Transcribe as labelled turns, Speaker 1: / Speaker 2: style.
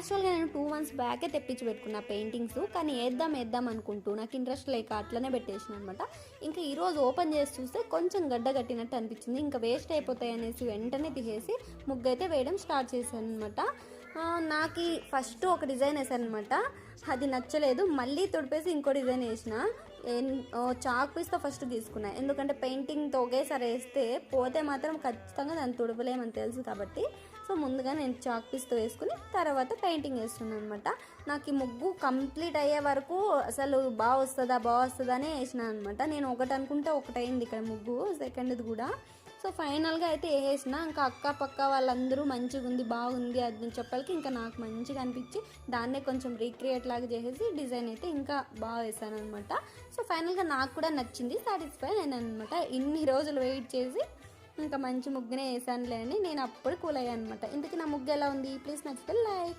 Speaker 1: యాక్చువల్గా నేను two months బ్యాకే తెప్పించి పెట్టుకున్నా పెయింటింగ్స్ కానీ వేద్దాం వేద్దాం అనుకుంటూ నాకు ఇంట్రెస్ట్ లేక అట్లనే పెట్టేసిన అనమాట ఇంకా ఈరోజు ఓపెన్ చేసి చూస్తే కొంచెం గడ్డ కట్టినట్టు అనిపించింది. ఇంకా వేస్ట్ అయిపోతాయి అనేసి వెంటనే తీసేసి ముగ్గు అయితే వేయడం స్టార్ట్ చేశాను అనమాట నాకు ఫస్ట్ ఒక డిజైన్ వేసాను అనమాట అది నచ్చలేదు. మళ్ళీ తుడిపేసి ఇంకో డిజైన్ వేసిన. చాక్ పీస్తో ఫస్ట్ తీసుకున్నా. ఎందుకంటే పెయింటింగ్తో ఒకేసారి వేస్తే పోతే మాత్రం ఖచ్చితంగా దాన్ని తుడపలేమని తెలుసు కాబట్టి. సో ముందుగా నేను చాక్ పీస్తో వేసుకుని తర్వాత పెయింటింగ్ వేస్తున్నాను అనమాట నాకు ఈ ముగ్గు కంప్లీట్ అయ్యే వరకు అసలు బాగా వస్తుందా బాగా వస్తుందా అనే వేసిన అనమాట నేను ఒకటి అనుకుంటే ఒకటైంది ఇక్కడ ముగ్గు సెకండ్ది కూడా. సో ఫైనల్గా అయితే వేసేసిన ఇంకా అక్క పక్క వాళ్ళందరూ మంచిగా ఉంది బాగుంది అది చెప్పాలకి ఇంకా నాకు మంచిగా అనిపించి దాన్నే కొంచెం రీక్రియేట్ లాగా చేసేసి డిజైన్ అయితే ఇంకా బాగా వేసాను అనమాట సో ఫైనల్గా నాకు కూడా నచ్చింది సాటిస్ఫై నేను అనమాట ఇన్ని రోజులు వెయిట్ చేసి ఇంకా మంచి ముగ్గునే వేసానులే అని నేను అప్పుడు కూల్ అయ్యాను అనమాట ఇంతకీ నా ముగ్గు ఎలా ఉంది? ప్లీజ్ నచ్చితే లైక్